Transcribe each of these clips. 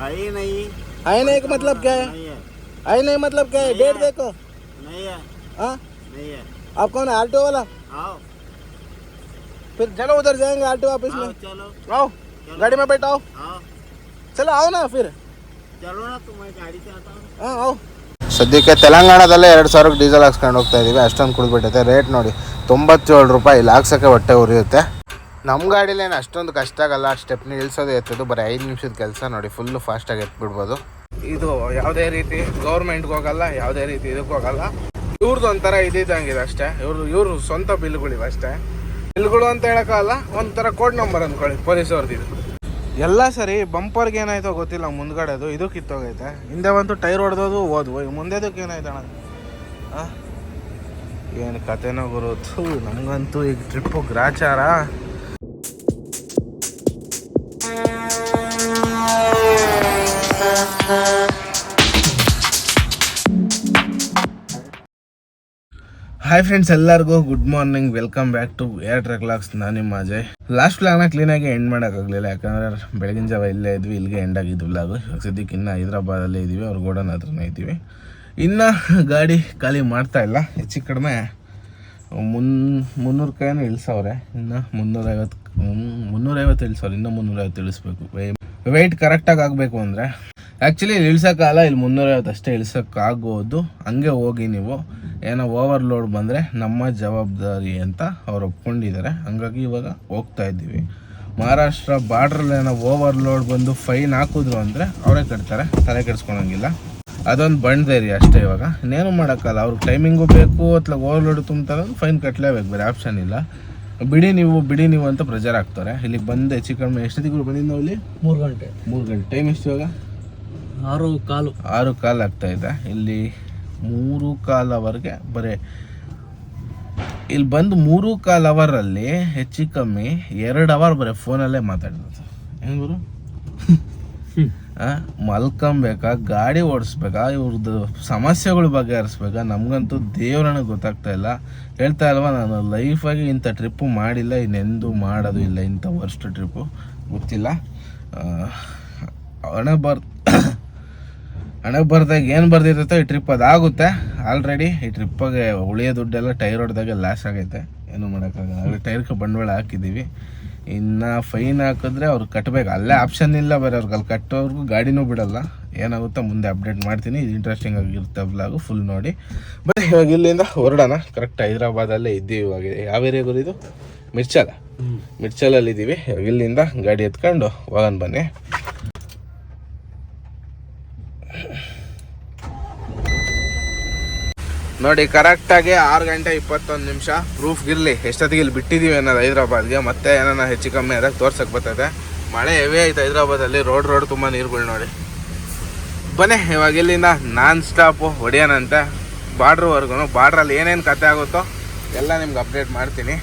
आई नहीं आए नहीं का मतलब क्या है नहीं है आए नहीं मतलब क्या है डेट देखो नहीं है हाँ नहीं है आप कौन है आल्टो वाला आओ फिर चलो उधर जाएंगे आल्टो ऑफिस आओ में चलो आओ गाड़ी में बैठाओ आओ चलो आओ ना फिर चलो ना तो मैं गाड़ी से आता हूँ ಹಾಂ ಅವು ಸದ್ಯಕ್ಕೆ ತೆಲಂಗಾಣದಲ್ಲೇ ಎರಡು ಸಾವಿರಕ್ಕೆ ಡೀಸೆಲ್ ಹಾಕ್ಸ್ಕೊಂಡು ಹೋಗ್ತಾ ಇದೀವಿ ಅಷ್ಟೊಂದು ಕುಡಿದ್ಬಿಟ್ಟೈತೆ ರೇಟ್ ನೋಡಿ ತೊಂಬತ್ತೇಳು ರೂಪಾಯಿ ಇಲ್ಲಿ ಹಾಕ್ಸೋಕ್ಕೆ ಹೊಟ್ಟೆ ಉರಿಯುತ್ತೆ ನಮ್ಮ ಗಾಡಿಲೇನು ಅಷ್ಟೊಂದು ಕಷ್ಟ ಆಗಲ್ಲ, ಸ್ಟೆಪ್ನಿ ಇಳಿಸೋದು ಎತ್ತೋದು ಬರೀ ಐದು ನಿಮಿಷದ ಕೆಲಸ ನೋಡಿ ಫುಲ್ಲು ಫಾಸ್ಟಾಗಿ ಎತ್ಬಿಡ್ಬೋದು. ಇದು ಯಾವುದೇ ರೀತಿ ಗೌರ್ಮೆಂಟ್ಗೆ ಹೋಗಲ್ಲ, ಯಾವುದೇ ರೀತಿ ಇದಕ್ಕೆ ಹೋಗಲ್ಲ. ಇವ್ರದ್ದು ಒಂಥರ ಇದೆ ಅಷ್ಟೇ. ಇವ್ರು ಇವ್ರು ಸ್ವಂತ ಬಿಲ್ಗಳಿವೆ ಅಷ್ಟೇ. ಬಿಲ್ಗಳು ಅಂತ ಹೇಳೋಕ್ಕಲ್ಲ ಒಂಥರ ಕೋಡ್ ನಂಬರ್ ಅಂದ್ಕೊಳ್ಳಿ ಪೊಲೀಸ್ ಅವ್ರದ್ದು ಎಲ್ಲ ಸರಿ ಬಂಪರ್ಗೆ ಏನಾಯ್ತೋ ಗೊತ್ತಿಲ್ಲ ಮುಂದ್ಗಡೆದು ಇದಕ್ಕೆ ಕಿತ್ತೋಗೈತೆ. ಹಿಂದೆ ಬಂತು ಟೈರ್ ಹೊಡೆದೋದು ಓದು ಈಗ ಮುಂದೆದಕ್ಕೆ ಏನಾಯ್ತು ಅಣ್ಣ? ಏನು ಕತೆನೋ ಗುರುತು ನಮಗಂತೂ ಈಗ ಟ್ರಿಪ್ಪು ಗ್ರಾಚಾರ. ಹಾಯ್ ಫ್ರೆಂಡ್ಸ್ ಎಲ್ಲರಿಗೂ good morning welcome back to air truck locks ನಾನು ನಿಮ್ಮ ಅಜಯ್. ಲಾಸ್ಟ್ ವ್ಲಾಗ್ನ ಕ್ಲೀನಾಗಿ ಎಂಡ್ ಮಾಡೋಕ್ಕಾಗಲಿಲ್ಲ ಯಾಕಂದ್ರೆ ಬೆಳಗಿನ ಜಾವ ಇಲ್ಲೇ ಇದ್ವಿ, ಇಲ್ಲಿಗೆ ಎಂಡ್ ಆಗಿದ್ದು ವ್ಲಾಗು ಸದ್ಯಕ್ಕೆ ಇನ್ನು ಹೈದ್ರಾಬಾದಲ್ಲೇ ಇದ್ದೀವಿ ಅವ್ರ ಗೋಡನ್ ಹತ್ರನೇ ಇದ್ದೀವಿ ಇನ್ನು ಗಾಡಿ ಖಾಲಿ ಮಾಡ್ತಾ ಇಲ್ಲ. ಹೆಚ್ಚು ಕಡಿಮೆ ಮುನ್ ಮುನ್ನೂರು ಕೈನೂ ಇಳಿಸವ್ರೆ. ಇನ್ನು ಮುನ್ನೂರೈವತ್ತು ಮುನ್ನೂರೈವತ್ತು ಇಳಿಸವ್ರೆ ಇನ್ನೂ ಮುನ್ನೂರೈವತ್ತು ಇಳಿಸ್ಬೇಕು. ವೆಯ್ಟ್ ಕರೆಕ್ಟಾಗಿ ಆಗಬೇಕು ಅಂದರೆ ಆ್ಯಕ್ಚುಲಿ ಇಲ್ಲಿ ಇಳ್ಸೋಕ್ಕಾಗಲ್ಲ ಇಲ್ಲಿ ಮುನ್ನೂರೈವತ್ತು ಅಷ್ಟೇ ಇಳ್ಸೋಕ್ಕಾಗೋದು ಹಂಗೆ ಹೋಗಿ ನೀವು ಏನೋ ಓವರ್ಲೋಡ್ ಬಂದರೆ ನಮ್ಮ ಜವಾಬ್ದಾರಿ ಅಂತ ಅವ್ರು ಒಪ್ಕೊಂಡಿದ್ದಾರೆ. ಹಂಗಾಗಿ ಇವಾಗ ಹೋಗ್ತಾ ಇದ್ದೀವಿ. ಮಹಾರಾಷ್ಟ್ರ ಬಾರ್ಡ್ರಲ್ಲಿ ಏನೋ ಓವರ್ಲೋಡ್ ಬಂದು ಫೈನ್ ಹಾಕಿದ್ರು ಅಂದರೆ ಅವರೇ ಕಟ್ತಾರೆ, ತಲೆ ಕೆಡಿಸ್ಕೊಳಂಗಿಲ್ಲ. ಅದೊಂದು ಬಂಡ್ದೇರಿ ಅಷ್ಟೇ ಇವಾಗ. ಇನ್ನೇನು ಮಾಡೋಕ್ಕಲ್ಲ ಅವ್ರಿಗೆ ಟೈಮಿಂಗು ಬೇಕು ಅಥವಾ ಓವರ್ಲೋಡ್ ತುಂಬ್ತಾರೆ ಫೈನ್ ಕಟ್ಟಲೇಬೇಕು ಬೇರೆ ಆಪ್ಷನ್ ಇಲ್ಲ. ಬಿಡಿ ನೀವು ಬಿಡಿ ನೀವು ಅಂತ ಪ್ರೆಜರ್ ಹಾಕ್ತಾರೆ. ಇಲ್ಲಿ ಬಂದು ಹೆಚ್ಚು ಕಡಿಮೆ ಎಷ್ಟೊತ್ತಿಗೆ ಬಂದಿದ್ದು ನಾವು ಇಲ್ಲಿ ಮೂರು ಗಂಟೆ. ಮೂರು ಗಂಟೆ. ಟೈಮ್ ಎಷ್ಟು ಇವಾಗ? ಆರು ಕಾಲು. ಆರು ಕಾಲು ಆಗ್ತಾ ಇದೆ. ಇಲ್ಲಿ ಮೂರು ಕಾಲ್ ಅವರ್ಗೆ ಬರೀ ಇಲ್ಲಿ ಬಂದು ಮೂರು ಕಾಲ್ ಅವರಲ್ಲಿ ಹೆಚ್ಚು ಕಮ್ಮಿ ಎರಡು ಅವರ್ ಬರೀ ಫೋನಲ್ಲೇ ಮಾತಾಡಿದ್ರು ಏನು ಗುರು? ಮಲ್ಕೊಂಬೇಕಾ ಗಾಡಿ ಓಡಿಸ್ಬೇಕಾ ಇವ್ರದ್ದು ಸಮಸ್ಯೆಗಳು ಬಗೆಹರಿಸ್ಬೇಕಾ, ನಮಗಂತೂ ದೇವ್ರನ್ನ ಗೊತ್ತಾಗ್ತಾ ಇಲ್ಲ. ಹೇಳ್ತಾ ಇಲ್ವಾ, ನಾನು ಲೈಫಾಗಿ ಇಂಥ ಟ್ರಿಪ್ಪು ಮಾಡಿಲ್ಲ, ಇನ್ನೆಂದೂ ಮಾಡೋದು ಇಲ್ಲ, ಇಂಥ ವರ್ಸ್ಟ್ ಟ್ರಿಪ್ಪು ಗೊತ್ತಿಲ್ಲ. ಹಣ ಬರ್, ಹಣೆ ಬರ್ದಾಗ ಏನು ಬರ್ದಿರುತ್ತೋ ಈ ಟ್ರಿಪ್ ಅದಾಗುತ್ತೆ. ಆಲ್ರೆಡಿ ಈ ಟ್ರಿಪ್ಪಾಗೆ ಉಳಿಯೋ ದುಡ್ಡೆಲ್ಲ ಟೈರ್ ಹೊಡೆದಾಗ ಲಾಸ್ ಆಗೈತೆ. ಏನು ಮಾಡೋಕ್ಕಾಗಲ್ಲ. ಟೈರ್ಗೆ ಬಂಡವಾಳ ಹಾಕಿದ್ದೀವಿ. ಇನ್ನು ಫೈನ್ ಹಾಕಿದ್ರೆ ಅವ್ರು ಕಟ್ಟಬೇಕು ಅಲ್ಲೇ ಆಪ್ಷನ್ ಇಲ್ಲ ಬೇರೆ ಅವ್ರಿಗೆ. ಅಲ್ಲಿ ಕಟ್ಟೋರ್ಗು ಗಾಡಿನೂ ಬಿಡಲ್ಲ. ಏನಾಗುತ್ತೋ ಮುಂದೆ ಅಪ್ಡೇಟ್ ಮಾಡ್ತೀನಿ. ಇದು ಇಂಟ್ರೆಸ್ಟಿಂಗ್ ಆಗಿರುತ್ತೆ ಬ್ಲಾಗು ಫುಲ್ ನೋಡಿ. ಬಟ್ ಇವಾಗ ಇಲ್ಲಿಂದ ಹೊರಡೋಣ. ಕರೆಕ್ಟ್ ಹೈದ್ರಾಬಾದಲ್ಲೇ ಇದ್ದೀವಿ ಇವಾಗ. ಯಾವ ಏರಿಯಾಗೂ ಇದು? ಮಿರ್ಚಲ. ಮಿರ್ಚಲಲ್ಲಿ ಇದ್ದೀವಿ ಇವಾಗ ಇಲ್ಲಿಂದ ಗಾಡಿ ಎತ್ಕೊಂಡು ಹೋಗೋಣ ಬನ್ನಿ. ನೋಡಿ ಕರೆಕ್ಟಾಗಿ ಆರು ಗಂಟೆ ಇಪ್ಪತ್ತೊಂದು ನಿಮಿಷ. ಪ್ರೂಫ್ ಗಿರ್ಲಿ. ಎಷ್ಟೊತ್ತಿಗೆ ಇಲ್ಲಿ ಬಿಟ್ಟಿದ್ದೀವಿ ಅನ್ನೋದು ಹೈದ್ರಾಬಾದ್ಗೆ. ಮತ್ತೆ ಏನಾನ ಹೆಚ್ಚು ಕಮ್ಮಿ ಅದಕ್ಕೆ ತೋರ್ಸಕ್ಕೆ ಬರ್ತದೆ ಮಳೆ ಹೆವಿ ಆಯ್ತು ಹೈದ್ರಾಬಾದಲ್ಲಿ ರೋಡ್ ರೋಡ್ ತುಂಬ ನೀರುಗಳು ನೋಡಿ. ಬನ್ನಿ, ಇವಾಗ ಇಲ್ಲಿಂದ ನಾನ್ ಸ್ಟಾಪು ಹೊಡಿಯೋಣಂತೆ ಬಾರ್ಡ್ರ್ವರೆಗೂ ಬಾರ್ಡ್ರಲ್ಲಿ ಏನೇನು ಕತೆ ಆಗುತ್ತೋ ಎಲ್ಲ ನಿಮ್ಗೆ ಅಪ್ಡೇಟ್ ಮಾಡ್ತೀನಿ.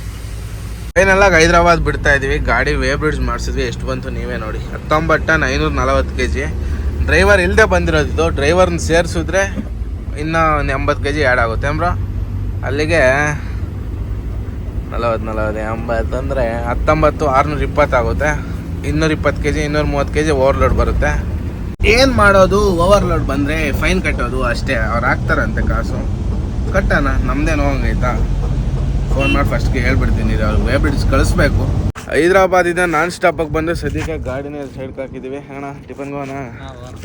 ಏನೆಲ್ಲ ಹೈದ್ರಾಬಾದ್ ಬಿಡ್ತಾ ಇದೀವಿ. ಗಾಡಿ ವೇ ಬ್ರಿಡ್ಜ್ ಮಾಡಿಸಿದ್ವಿ. ಎಷ್ಟು ಬಂತು ನೀವೇ ನೋಡಿ. ಹತ್ತೊಂಬತ್ತು ಐನೂರ ನಲವತ್ತು ಕೆ ಜಿ ಡ್ರೈವರ್ ಇಲ್ಲದೆ ಬಂದಿರೋದಿದ್ದು ಡ್ರೈವರ್ನ ಸೇರಿಸಿದ್ರೆ ಇನ್ನೂ ಒಂದು ಎಂಬತ್ತು ಕೆ ಜಿ ಆ್ಯಡ್ ಆಗುತ್ತೆ ಬ್ರೋ ಅಲ್ಲಿಗೆ ನಲವತ್ತು ನಲವತ್ತು ಎಂಬತ್ತು ಅಂದರೆ ಹತ್ತೊಂಬತ್ತು ಆರುನೂರ ಇಪ್ಪತ್ತಾಗುತ್ತೆ ಇನ್ನೂರ ಇಪ್ಪತ್ತು ಕೆ ಜಿ ಇನ್ನೂರ ಮೂವತ್ತು ಕೆ ಜಿ ಓವರ್ಲೋಡ್ ಬರುತ್ತೆ. ಏನು ಮಾಡೋದು? ಓವರ್ಲೋಡ್ ಬಂದರೆ ಫೈನ್ ಕಟ್ಟೋದು ಅಷ್ಟೇ. ಅವ್ರು ಹಾಕ್ತಾರಂತೆ ಕಾಸು. ಕಟ್ಟೋಣ ನಮ್ದೇನು ಹೋಗಂಗೈತಾ ಫೋನ್ ಮಾಡಿ ಫಸ್ಟ್ಗೆ ಹೇಳ್ಬಿಡ್ತೀನಿ ಇದು ಅವ್ರಿಗೆ ವೇ ಬ್ರಿಡ್ಜ್ ಕಳಿಸ್ಬೇಕು. ಹೈದ್ರಾಬಾದಿಂದ ನಾನ್ ಸ್ಟಾಪಾಗಿ ಬಂದು ಸದ್ಯಕ್ಕೆ ಗಾಡಿನೇ ಸೈಡ್ಗೆ ಹಾಕಿದ್ದೀವಿ ಅಣ್ಣ ಟಿಫನ್ಗೆ ಹೋಗೋಣ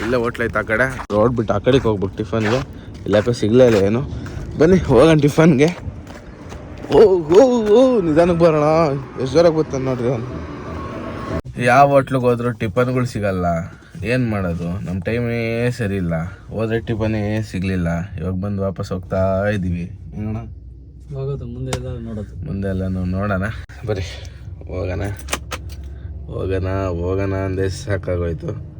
ಇಲ್ಲೇ ಹೋಟ್ಲ್ ಐತೆ ಆ ಕಡೆ. ರೋಡ್ ಬಿಟ್ಟು ಆ ಕಡೆಗೆ ಹೋಗ್ಬೇಕು ಟಿಫನ್ಗೆ. ಇಲ್ಲಪ್ಪ ಸಿಗ್ಲೇ ಇಲ್ಲ ಏನು? ಬನ್ನಿ ಹೋಗೋಣ ಟಿಫನ್ಗೆ. ಓ ಓ ಓ ನಿಧಾನಕ್ಕೆ ಬರೋಣ. ಎಷ್ಟು ಜ್ವರ ಗೊತ್ತ ನೋಡ್ರಿ ಅವನು. ಯಾವ ಹೋಟ್ಲಿಗೆ ಹೋದ್ರೂ ಟಿಫನ್ಗಳು ಸಿಗಲ್ಲ. ಏನು ಮಾಡೋದು? ನಮ್ಮ ಟೈಮೇ ಸರಿ ಇಲ್ಲ. ಹೋದ್ರೆ ಟಿಫನೇ ಸಿಗಲಿಲ್ಲ. ಇವಾಗ ಬಂದು ವಾಪಸ್ ಹೋಗ್ತಾ ಇದ್ದೀವಿ ಹೋಗೋದು ಮುಂದೆ ಎಲ್ಲ ನೋಡೋದು. ಮುಂದೆ ಎಲ್ಲನೂ ನೋಡೋಣ. ಬರಿ ಹೋಗೋಣ. ಹೋಗೋಣ ಹೋಗೋಣ ಅಂದೇ ಸಾಕಾಗೋಯ್ತು.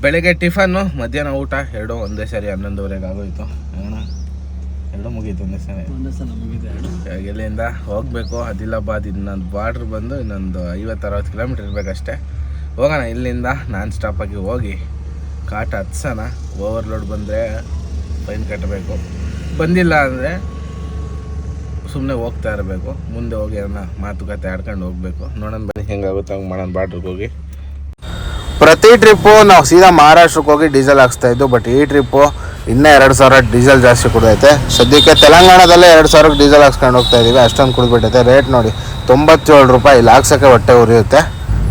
ಬೆಳಗ್ಗೆ ಟಿಫನ್ನು ಮಧ್ಯಾಹ್ನ ಊಟ ಎರಡು ಒಂದೇ ಸರಿ ಹನ್ನೊಂದುವರೆಗೆ ಆಗೋಯ್ತು. ಎರಡು ಮುಗೀತು ಒಂದೇ ಸಲ. ಒಂದೇ ಸಲ ಮುಗಿದೆ ಇವಾಗ ಇಲ್ಲಿಂದ ಹೋಗಬೇಕು ಆದಿಲಾಬಾದ್ ಇನ್ನೊಂದು ಬಾರ್ಡ್ರ್ ಬಂದು ಇನ್ನೊಂದು ಐವತ್ತು ಅರವತ್ತು ಕಿಲೋಮೀಟ್ರ್ ಇರಬೇಕಷ್ಟೇ. ಹೋಗೋಣ ಇಲ್ಲಿಂದ ನಾನ್ ಸ್ಟಾಪಾಗಿ ಹೋಗಿ ಕಾಟ ಹತ್ಸೋಣ. ಓವರ್ಲೋಡ್ ಬಂದರೆ ಫೈನ್ ಕಟ್ಟಬೇಕು. ಬಂದಿಲ್ಲ ಅಂದರೆ ಸುಮ್ಮನೆ ಹೋಗ್ತಾ ಇರಬೇಕು. ಮುಂದೆ ಹೋಗಿ ಅದನ್ನ ಮಾತುಕತೆ ಆಡ್ಕೊಂಡು ಹೋಗ್ಬೇಕು. ನೋಡೋಣ ಬನ್ನಿ ಹೆಂಗಾಗುತ್ತೆ ಹಂಗೆ ಮಾಡೋಣ ಬಾರ್ಡ್ರಿಗೆ ಹೋಗಿ. ಪ್ರತಿ ಟ್ರಿಪ್ಪು ನಾವು ಸೀದಾ ಮಹಾರಾಷ್ಟ್ರಕ್ಕೆ ಹೋಗಿ ಡೀಸೆಲ್ ಹಾಕ್ಸ್ತಾ ಇದ್ದು ಬಟ್ ಈ ಟ್ರಿಪ್ಪು ಇನ್ನೂ ಎರಡು ಸಾವಿರ ಡೀಸೆಲ್ ಜಾಸ್ತಿ ಕುಡ್ದೈತೆ. ಸದ್ಯಕ್ಕೆ ತೆಲಂಗಾಣದಲ್ಲೇ ಎರಡು ಸಾವಿರಕ್ಕೆ ಡೀಸೆಲ್ ಹಾಕ್ಸ್ಕೊಂಡು ಹೋಗ್ತಾ ಇದೀವಿ. ಅಷ್ಟೊಂದು ಕುಡಿದ್ಬಿಟ್ಟೈತೆ. ರೇಟ್ ನೋಡಿ, ತೊಂಬತ್ತೇಳು ರೂಪಾಯಿ ಇಲ್ಲಿ ಹಾಕ್ಸೋಕ್ಕೆ ಹೊಟ್ಟೆ ಉರಿಯುತ್ತೆ.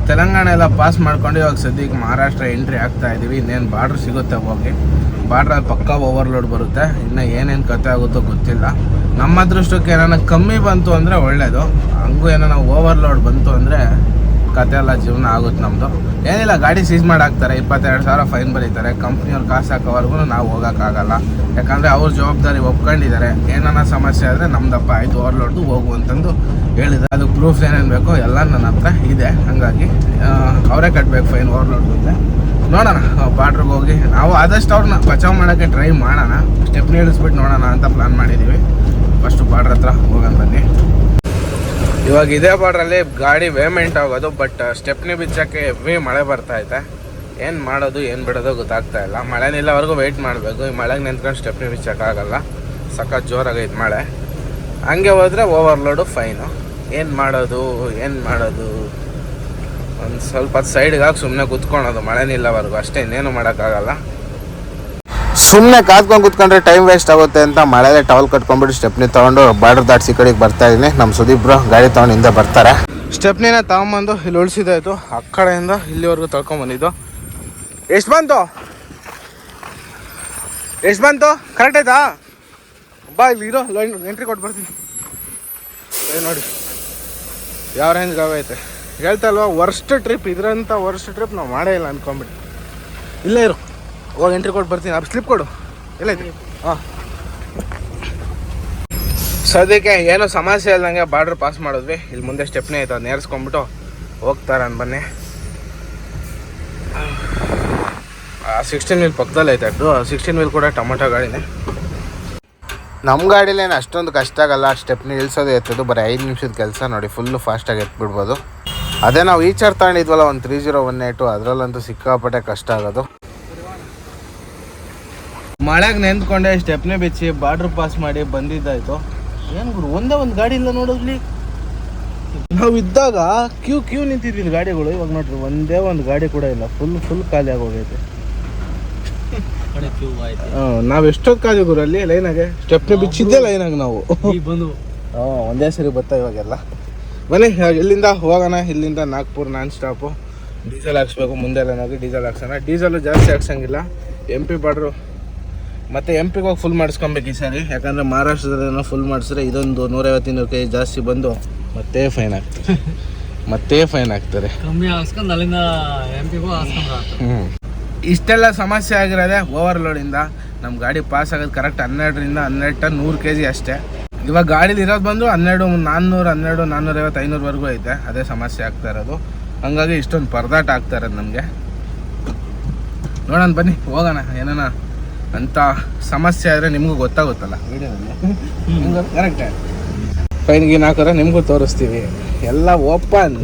ತೆಲಂಗಾಣ ಎಲ್ಲ ಪಾಸ್ ಮಾಡ್ಕೊಂಡು ಇವಾಗ ಸದ್ಯಕ್ಕೆ ಮಹಾರಾಷ್ಟ್ರ ಎಂಟ್ರಿ ಆಗ್ತಾ ಇದೀವಿ. ಇನ್ನೇನು ಬಾರ್ಡ್ರ್ ಸಿಗುತ್ತೆ ಹೋಗಿ. ಬಾರ್ಡ್ರಲ್ಲಿ ಪಕ್ಕ ಓವರ್ಲೋಡ್ ಬರುತ್ತೆ. ಇನ್ನು ಏನೇನು ಕತೆ ಆಗುತ್ತೋ ಗೊತ್ತಿಲ್ಲ. ನಮ್ಮ ಅದೃಷ್ಟಕ್ಕೆ ಏನಾನ ಕಮ್ಮಿ ಬಂತು ಅಂದರೆ ಒಳ್ಳೇದು. ಹಂಗೂ ಏನಾನ ಓವರ್ಲೋಡ್ ಬಂತು ಅಂದರೆ ಕತೆ ಎಲ್ಲ ಜೀವನ ಆಗುತ್ತೆ ನಮ್ಮದು ಏನಿಲ್ಲ, ಗಾಡಿ ಸೀಸ್ ಮಾಡಿ ಹಾಕ್ತಾರೆ, ಇಪ್ಪತ್ತೆರಡು ಸಾವಿರ ಫೈನ್ ಬರೀತಾರೆ. ಕಂಪ್ನಿಯವ್ರು ಕಾಸು ಹಾಕೋವರೆಗೂ ನಾವು ಹೋಗೋಕ್ಕಾಗಲ್ಲ. ಯಾಕಂದರೆ ಅವ್ರ ಜವಾಬ್ದಾರಿ ಒಪ್ಕೊಂಡಿದ್ದಾರೆ. ಏನಾನ ಸಮಸ್ಯೆ ಆದರೆ ನಮ್ದಪ್ಪ ಆಯಿತು ಓವರ್ಲೋಡ್ದು ಹೋಗು ಅಂತಂದು ಹೇಳಿದ್ದಾರೆ. ಅದು ಪ್ರೂಫ್ ಏನೇನು ಬೇಕೋ ಎಲ್ಲ ನನ್ನ ಹತ್ರ ಇದೆ. ಹಾಗಾಗಿ ಅವರೇ ಕಟ್ಟಬೇಕು ಫೈನ್ ಓವರ್ಲೋಡ್ ಅಂತ ನೋಡೋಣ, ಬಾರ್ಡ್ರಿಗೆ ಹೋಗಿ. ನಾವು ಆದಷ್ಟು ಅವ್ರನ್ನ ಬಚಾವ್ ಮಾಡೋಕ್ಕೆ ಟ್ರೈ ಮಾಡೋಣ. ಸ್ಟೆಪ್ನಿ ಇಳಿಸ್ಬಿಟ್ಟು ನೋಡೋಣ ಅಂತ ಪ್ಲ್ಯಾನ್ ಮಾಡಿದ್ದೀವಿ ಫಸ್ಟು ಬಾರ್ಡ್ರ್ ಹತ್ರ ಹೋಗೋಣ ಬನ್ನಿ. ಇವಾಗ ಇದೇ ಬಾರ್ಡ್ರಲ್ಲಿ ಗಾಡಿ ವೇಮೆಂಟ್ ಆಗೋದು ಬಟ್ ಸ್ಟೆಪ್ನಿ ಬಿಚ್ಚಕ್ಕೆ ಹೆವಿ ಮಳೆ ಬರ್ತಾ ಐತೆ. ಏನು ಮಾಡೋದು, ಏನು ಬಿಡೋದು ಗೊತ್ತಾಗ್ತಾ ಇಲ್ಲ. ಮಳೆ ನಿಲ್ಲವರೆಗೂ ವೆಯ್ಟ್ ಮಾಡಬೇಕು. ಈ ಮಳೆಗೆ ನಿಂತ್ಕೊಂಡು ಸ್ಟೆಪ್ನಿ ಬಿಚ್ಚಕ್ಕಾಗಲ್ಲ. ಸಖತ್ ಜೋರಾಗೈತೆ ಮಳೆ. ಹಂಗೆ ಹೋದರೆ ಓವರ್ಲೋಡು ಫೈನು ಏನು ಮಾಡೋದು ಏನು ಮಾಡೋದು? ಒಂದು ಸ್ವಲ್ಪ ಸೈಡ್ಗೆ ಹಾಕಿ ಸುಮ್ಮನೆ ಕುತ್ಕೊಳೋದು ಮಳೆ ನಿಲ್ಲವರೆಗೂ ಅಷ್ಟೇ, ಇನ್ನೇನು ಮಾಡೋಕ್ಕಾಗಲ್ಲ. ಸುಮ್ಮನೆ ಕಾದ್ಕೊಂಡು ಕುತ್ಕೊಂಡ್ರೆ ಟೈಮ್ ವೇಸ್ಟ್ ಆಗುತ್ತೆ ಅಂತ ಮಳೆಲೆ ಟವಲ್ ಕಟ್ಕೊಂಡ್ಬಿಟ್ಟು ಸ್ಟೆಪ್ನಿ ತೊಗೊಂಡು ಬಾರ್ಡರ್ ದಾಟ್ಸಿ ಕಡೆಗೆ ಬರ್ತಾ ಇದೀನಿ ನಮ್ಮ ಬ್ರೋ ಗಾಡಿ ತೊಗೊಂಡು ಹಿಂದೆ ಬರ್ತಾರೆ. ಸ್ಟೆಪ್ನಿನ ತಗೊಂಬಂದು ಇಲ್ಲಿ ಉಳಿಸಿದಾಯ್ತು. ಆ ಕಡೆಯಿಂದ ಇಲ್ಲಿವರೆಗೂ ತೊಳ್ಕೊಂಬಂದಿದ್ದು ಎಷ್ಟು ಬಂತು? ಎಷ್ಟು ಬಂತು? ಕರೆಕ್ಟ್ ಆಯ್ತಾ? ಬಾ, ಇಲ್ಲಿ ಇರೋ. ಎಂಟ್ರಿ ಕೊಟ್ಟು ಬರ್ತೀನಿ. ನೋಡಿ. ಯಾವ ರೇಂಜ್ ಗಾವೆ ಐತೆ. ಹೇಳ್ತಾ ಅಲ್ವಾ ವರ್ಸ್ಟ್ ಟ್ರಿಪ್ ಇದ್ರಂಥ ವರ್ಸ್ಟ್ ಟ್ರಿಪ್ ನಾವು ಮಾಡೇ ಇಲ್ಲ ಅನ್ಕೊಂಬಿಟ್ಟು ಇಲ್ಲೇ ಇರು. ಹೋಗಿ ಎಂಟ್ರಿ ಕೊಟ್ಟು ಬರ್ತೀನಿ. ಅದು ಸ್ಲಿಪ್ ಕೊಡು. ಎಲ್ಲೈತಿ? ಹಾಂ. ಸದ್ಯಕ್ಕೆ ಏನೋ ಸಮಸ್ಯೆ ಇಲ್ದಂಗೆ ಬಾರ್ಡ್ರ್ ಪಾಸ್ ಮಾಡಿದ್ವಿ. ಇಲ್ಲಿ ಮುಂದೆ ಸ್ಟೆಪ್ನೇ ಆಯ್ತು ಅದು ನೇರ್ಸ್ಕೊಂಡ್ಬಿಟ್ಟು ಹೋಗ್ತಾರೆ ಬನ್ನಿ. ಸಿಕ್ಸ್ಟೀನ್ ವೀಲ್ ಪಕ್ಕದಲ್ಲಿ ಐತೆ ಅದು ಸಿಕ್ಸ್ಟೀನ್ ವೀಲ್ ಕೂಡ ಟೊಮೊಟೊ ಗಾಡಿನೇ. ನಮ್ಮ ಗಾಡಿಲೇನು ಅಷ್ಟೊಂದು ಕಷ್ಟ ಆಗಲ್ಲ. ಸ್ಟೆಪ್ನಿ ಇಳಿಸೋದು ಎತ್ತದು ಬರೀ ಐದು ನಿಮಿಷದ ಕೆಲಸ ನೋಡಿ ಫುಲ್ಲು ಫಾಸ್ಟಾಗಿ ಎತ್ಬಿಡ್ಬೋದು. ಅದೇ ನಾವು ಈಚರ್ ಚಾರ್ ತಗೊಂಡಿದ್ವಲ್ಲ, ಒಂದು ತ್ರೀ ಜೀರೋ ಒನ್ ಏಟು ಅದರಲ್ಲಂತೂ ಸಿಕ್ಕಾಪಟ್ಟೆ ಕಷ್ಟ ಆಗೋದು. ಮಳೆಗೆ ನೆಂದ್ಕೊಂಡೆ ಸ್ಟೆಪ್ನೇ ಬಿಚ್ಚಿ ಬಾರ್ಡ್ರ್ ಪಾಸ್ ಮಾಡಿ ಬಂದಿದ್ದಾಯ್ತು. ಏನು ಗುರು ಒಂದೇ ಒಂದು ಗಾಡಿ ಇಲ್ಲ ನೋಡೋದ್ಲಿ ನಾವು ಇದ್ದಾಗ ಕ್ಯೂ ಕ್ಯೂ ನಿಂತಿದ್ವಿ ಗಾಡಿಗಳು ಇವಾಗ ನೋಡ್ರಿ ಒಂದೇ ಒಂದು ಗಾಡಿ ಕೂಡ ಇಲ್ಲ. ಫುಲ್ ಫುಲ್ ಖಾಲಿ ಆಗೋಗೈತೆ. ನಾವು ಎಷ್ಟೊತ್ತು ಕಾದಿ ಗುರು ಅಲ್ಲಿ ಲೈನಾಗೆ ಸ್ಟೆಪ್ನೇ ಬಿಚ್ಚಿದ್ದೆ ಲೈನಾಗ ನಾವು. ಬಂದು. ಹಾಂ ಒಂದೇ ಸರಿ ಬರ್ತಾ ಇವಾಗೆಲ್ಲ. ಬನ್ನಿ ಇಲ್ಲಿಂದ ಹೋಗೋಣ ಇಲ್ಲಿಂದ ನಾಗ್ಪುರ್ ನಾನ್ ಸ್ಟಾಪು. ಡೀಸೆಲ್ ಹಾಕ್ಸ್ಬೇಕು ಮುಂದೆ ಹೋಗಿ ಡೀಸೆಲ್ ಹಾಕ್ಸೋಣ. ಡೀಸೆಲು ಜಾಸ್ತಿ ಹಾಕ್ಸಂಗಿಲ್ಲ. ಎಂ ಪಿ ಬಾರ್ಡ್ರು ಮತ್ತೆ ಎಂ ಪಿಗೆ ಹೋಗಿ ಫುಲ್ ಮಾಡಿಸ್ಕೊಬೇಕು ಈ ಸಾರಿ. ಯಾಕಂದರೆ ಮಹಾರಾಷ್ಟ್ರದಲ್ಲೇನೋ ಫುಲ್ ಮಾಡಿಸಿದ್ರೆ ಇದೊಂದು ನೂರೈವತ್ತು ಇನ್ನೂರು ಕೆ ಜಿ ಜಾಸ್ತಿ ಬಂದು ಮತ್ತೆ ಫೈನ್ ಆಗ್ತದೆ. ಮತ್ತೆ ಫೈನ್ ಆಗ್ತಾರೆ ಕಮ್ಮಿ ಹಾಕ್ಸ್ಕೊಂಡು ಅಲ್ಲಿಂದ ಎಂ ಪಿಗೂ ಹ್ಞೂ ಇಷ್ಟೆಲ್ಲ ಸಮಸ್ಯೆ ಆಗಿರೋದೆ ಓವರ್ಲೋಡಿಂದ ನಮ್ಮ ಗಾಡಿ ಪಾಸ್ ಆಗೋದು ಕರೆಕ್ಟ್ ಹನ್ನೆರಡರಿಂದ ಹನ್ನೆರಡು ಟನ್ ನೂರು ಕೆ ಜಿ ಅಷ್ಟೇ. ಇವಾಗ ಗಾಡೀಲಿ ಇರೋದು ಬಂದು ಹನ್ನೆರಡು ನಾನ್ನೂರು ಹನ್ನೆರಡು ನಾನ್ನೂರೈವತ್ತು ಐನೂರವರೆಗೂ ಐತೆ. ಅದೇ ಸಮಸ್ಯೆ ಆಗ್ತಾ ಇರೋದು. ಹಂಗಾಗಿ ಇಷ್ಟೊಂದು ಪರದಾಟ ಆಗ್ತಾ ಇರೋದು ನಮಗೆ. ನೋಡೋಣ ಬನ್ನಿ ಹೋಗೋಣ ಏನಾನ ಅಂತ ಸಮಸ್ಯೆ ಆದರೆ ನಿಮಗೂ ಗೊತ್ತಾಗುತ್ತಲ್ಲ? ವಿಡಿಯೋದಲ್ಲಿ. ಕರೆಕ್ಟ್ ಫೈನ್ ಗೀನ್ ಹಾಕಿದ್ರೆ ನಿಮಗೂ ತೋರಿಸ್ತೀವಿ. ಎಲ್ಲ ಓಪನ್.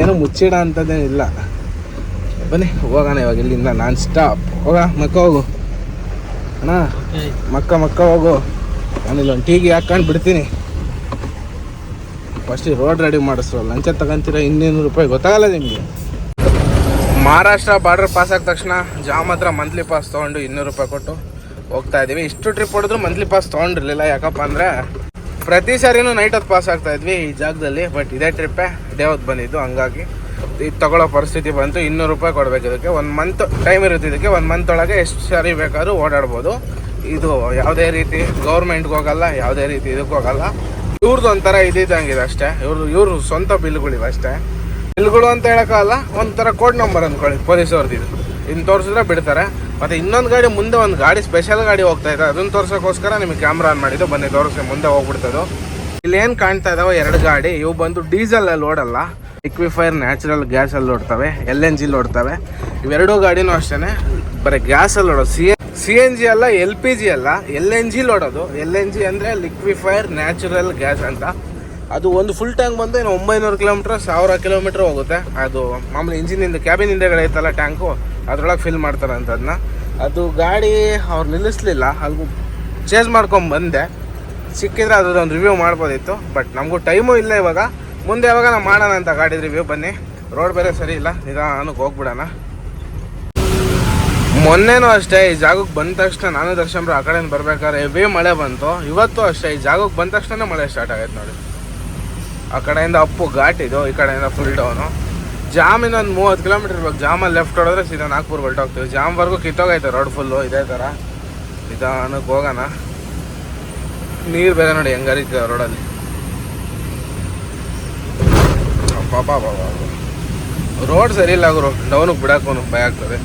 ಏನು ಮುಚ್ಚಿಡ ಅಂಥದ್ದೇನಿಲ್ಲ ಬನ್ನಿ ಹೋಗೋಣ ಇವಾಗ ಇಲ್ಲಿಂದ ನಾನ್ ಸ್ಟಾಪ್. ಹೋಗ ಮಕ್ಕ ಹೋಗು. ಅಣ್ಣ ಮಕ್ಕ ಮಕ್ಕ ಹೋಗು. ನಾನು ಇಲ್ಲೊಂದು ಟೀಗೆ ಹಾಕೊಂಡು ಬಿಡ್ತೀನಿ. ಫಸ್ಟ್ ರೋಡ್ ರೆಡಿ ಮಾಡಿಸ್ರು. ಲಂಚ ತಗೊಂತೀರ ಇನ್ನೂರು ರೂಪಾಯಿ ಗೊತ್ತಾಗಲ್ಲ ನಿಮಗೆ. ಮಹಾರಾಷ್ಟ್ರ ಬಾರ್ಡರ್ ಪಾಸ್ ಆದ ತಕ್ಷಣ ಜಾಮ್ ಹತ್ರ ಮಂತ್ಲಿ ಪಾಸ್ ತೊಗೊಂಡು ಇನ್ನೂರು ರೂಪಾಯಿ ಕೊಟ್ಟು. ಹೋಗ್ತಾ ಇದ್ದೀವಿ. ಇಷ್ಟು ಟ್ರಿಪ್ ಹೊಡೆದ್ರು ಮಂತ್ಲಿ ಪಾಸ್ ತೊಗೊಂಡಿರ್ಲಿಲ್ಲ. ಯಾಕಪ್ಪ ಅಂದರೆ ಪ್ರತಿ ಸಾರಿನೂ ನೈಟ್ ಹೊತ್ತು ಪಾಸ್ ಆಗ್ತಾ ಇದ್ವಿ ಈ ಜಾಗದಲ್ಲಿ. ಬಟ್ ಇದೇ ಟ್ರಿಪ್ಪೇ ಡೇ ಹೊತ್ತು ಬಂದಿದ್ದು, ಹಂಗಾಗಿ ಇದು ತಗೊಳ್ಳೋ ಪರಿಸ್ಥಿತಿ ಬಂತು. ಇನ್ನೂರು ರೂಪಾಯಿ ಕೊಡ್ಬೇಕು ಇದಕ್ಕೆ. ಒಂದು ಮಂತ್ ಟೈಮ್ ಇರುತ್ತೆ ಇದಕ್ಕೆ. ಒಂದು ಮಂತ್ ಒಳಗೆ ಎಷ್ಟು ಸಾರಿ ಬೇಕಾದ್ರೂ ಓಡಾಡ್ಬೋದು. ಇದು ಯಾವುದೇ ರೀತಿ ಗೌರ್ಮೆಂಟ್ಗೆ ಹೋಗಲ್ಲ, ಯಾವುದೇ ರೀತಿ ಇದಕ್ಕೆ ಹೋಗಲ್ಲ. ಇವ್ರದ್ದು ಒಂಥರ ಇದೆ ಅಷ್ಟೇ. ಇವ್ರದ್ದು ಇವ್ರ ಸ್ವಂತ ಬಿಲ್ಗಳಿವೆ ಅಷ್ಟೇ. ಬಿಲ್ಗಳು ಅಂತ ಹೇಳೋಕ್ಕಾಗಲ್ಲ, ಒಂಥರ ಕೋಡ್ ನಂಬರ್ ಅಂದ್ಕೊಳ್ಳಿ ಪೊಲೀಸ್ ಅವ್ರದ್ದು ಇದು. ಇನ್ನು ತೋರಿಸಿದ್ರೆ ಬಿಡ್ತಾರೆ. ಮತ್ತು ಇನ್ನೊಂದು ಗಾಡಿ ಮುಂದೆ ಒಂದು ಗಾಡಿ ಸ್ಪೆಷಲ್ ಗಾಡಿ ಹೋಗ್ತಾ ಇದೆ. ಅದನ್ನ ತೋರ್ಸೋಕ್ಕೋಸ್ಕರ ನಿಮಗೆ ಕ್ಯಾಮ್ರಾ ಆನ್ ಮಾಡಿದ್ದು. ಬನ್ನಿ, ತೋರಿಸಿ ಮುಂದೆ ಹೋಗ್ಬಿಡ್ತದು ಇಲ್ಲಿ ಏನು ಕಾಣ್ತಾ ಇದಾವೆ? ಎರಡು ಗಾಡಿ. ಇವು ಬಂದು ಡೀಸೆಲ್ ಅಲ್ಲಿ ಓಡಲ್ಲ. ಇಕ್ವಿಫೈರ್ ನ್ಯಾಚುರಲ್ ಗ್ಯಾಸಲ್ಲಿ ಓಡ್ತವೆ. L N ಜಿಲಿ ಓಡ್ತವೆ. ಇವೆರಡೂ ಗಾಡಿನೂ ಅಷ್ಟೇ ಬರೀ ಗ್ಯಾಸಲ್ಲಿ ಓಡೋದು. ಸಿ ಸಿ ಎನ್ ಜಿ ಅಲ್ಲ ಎಲ್ ಪಿ ಜಿ ಅಲ್ಲ. ಎಲ್ ಎನ್ ಜಿಲಿ ಓಡೋದು. ಎಲ್ ಎನ್ ಜಿ ಅಂದರೆ ಲಿಕ್ವಿಫೈರ್ ನ್ಯಾಚುರಲ್ ಗ್ಯಾಸ್ ಅಂತ. ಅದು ಒಂದು ಫುಲ್ ಟ್ಯಾಂಕ್ ಬಂದು ಏನು ಒಂಬೈನೂರು ಕಿಲೋಮೀಟ್ರ್, ಸಾವಿರ ಕಿಲೋಮೀಟ್ರ್ ಹೋಗುತ್ತೆ. ಅದು ಮಾಮೂಲಿ ಇಂಜಿನಿಂದ ಕ್ಯಾಬಿನ್ ಹಿಂದೆಗಡೆ ಐತಲ್ಲ ಟ್ಯಾಂಕು ಅದ್ರೊಳಗೆ ಫಿಲ್ ಮಾಡ್ತಾರೆ ಅಂತ ಅದನ್ನ ಅದು ಗಾಡಿ ಅವ್ರು ನಿಲ್ಲಿಸ್ಲಿಲ್ಲ, ಅಲ್ಗೂ ಚೇಂಜ್ ಮಾಡ್ಕೊಂಡು ಬಂದೆ. ಸಿಕ್ಕಿದ್ರೆ ಅದ್ರದ್ದೊಂದು ರಿವ್ಯೂ ಮಾಡ್ಬೋದಿತ್ತು ಬಟ್ ನಮಗೂ ಟೈಮು ಇಲ್ಲ ಇವಾಗ. ಮುಂದೆ ಯಾವಾಗ ನಾವು ಮಾಡೋಣ ಅಂತ ಗಾಡಿ ರಿವ್ಯೂ ಬನ್ನಿ. ರೋಡ್ ಬೇರೆ ಸರಿ ಇಲ್ಲ, ನಿಧಾನಕ್ಕೆ ಹೋಗ್ಬಿಡೋಣ. ಮೊನ್ನೆನೂ ಅಷ್ಟೇ, ಈ ಜಾಗಕ್ಕೆ ಬಂದ ತಕ್ಷಣ ನಾನು ದರ್ಶನ್ ಆ ಕಡೆಯಿಂದ ಬರ್ಬೇಕಾದ್ರೆ ಹೆವಿ ಮಳೆ ಬಂತು. ಇವತ್ತು ಅಷ್ಟೇ, ಈ ಜಾಗಕ್ಕೆ ಬಂದ ತಕ್ಷಣ ಮಳೆ ಸ್ಟಾರ್ಟ್ ಆಗೈತೆ ನೋಡಿ. ಆ ಕಡೆಯಿಂದ ಅಪ್ಪು ಘಾಟ್ ಇದು, ಈ ಕಡೆಯಿಂದ ಫುಲ್ ಡೌನು ಜಾಮ್ ಇನ್ನೊಂದು ಮೂವತ್ತು ಕಿಲೋಮೀಟರ್ ಇರ್ಬೇಕು. ಜಾಮಲ್ಲಿ ಲೆಫ್ಟ್ ಹೊಡೆದ್ರೆ ಸೀದಾ ನಾಗ್ಪುರ್ ಹೊರಟೋಗ್ತೀವಿ ಜಾಮ್ವರೆಗೂ ಕಿತ್ತೋಗೈತೆ ರೋಡ್ ಫುಲ್ಲು ಇದೇ ಥರ ನಿಧಾನಕ್ಕೆ ಹೋಗೋಣ. ನೀರು ಬೇರೆ ನೋಡಿ ಹೆಂಗರಿತ ರೋಡಲ್ಲಿ ಪಾಪ ರೋಡ್ ಸರಿ ಇಲ್ಲ ಗುರು. ಡೌನಿಗೆ ಬಿಡಕ್ಕೂ ಭಯ ಆಗ್ತದೆ.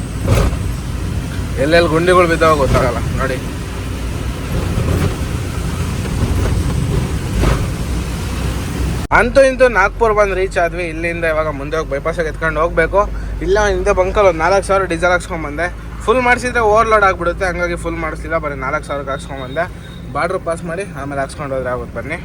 ಎಲ್ಲೆಲ್ಲಿ ಗುಂಡಿಗಳು ಬಿದ್ದಾವ ಗೊತ್ತಾಗಲ್ಲ. ನೋಡಿ. ಅಂತೂ ಇಂತೂ ನಾಗ್ಪುರ್ ಬಂದು ರೀಚ್ ಆದ್ವಿ. ಇಲ್ಲಿಂದ ಇವಾಗ ಮುಂದೆ ಹೋಗಿ ಬೈಪಾಸಾಗಿ ಎತ್ಕೊಂಡು ಹೋಗಬೇಕು. ಇಲ್ಲ ಹಿಂದೆ ಬಂಕಲ್ ಒಂದು ನಾಲ್ಕು ಸಾವಿರ ಡೀಸೆಲ್ ಹಾಕ್ಸ್ಕೊಂಬಂದೆ ಫುಲ್ ಮಾಡಿಸಿದ್ರೆ ಓವರ್ಲೋಡ್ ಆಗಿಬಿಡುತ್ತೆ. ಹಂಗಾಗಿ ಫುಲ್ ಮಾಡಿಸಿಲ್ಲ. ಬರೀ ನಾಲ್ಕು ಸಾವಿರಕ್ಕೆ ಹಾಕ್ಸ್ಕೊಂಬಂದೆ ಬಾರ್ಡ್ರ್ ಪಾಸ್ ಮಾಡಿ ಆಮೇಲೆ ಹಾಕ್ಸ್ಕೊಂಡು ಹೋದ್ರೆ ಆಗುತ್ತೆ ಬನ್ನಿ.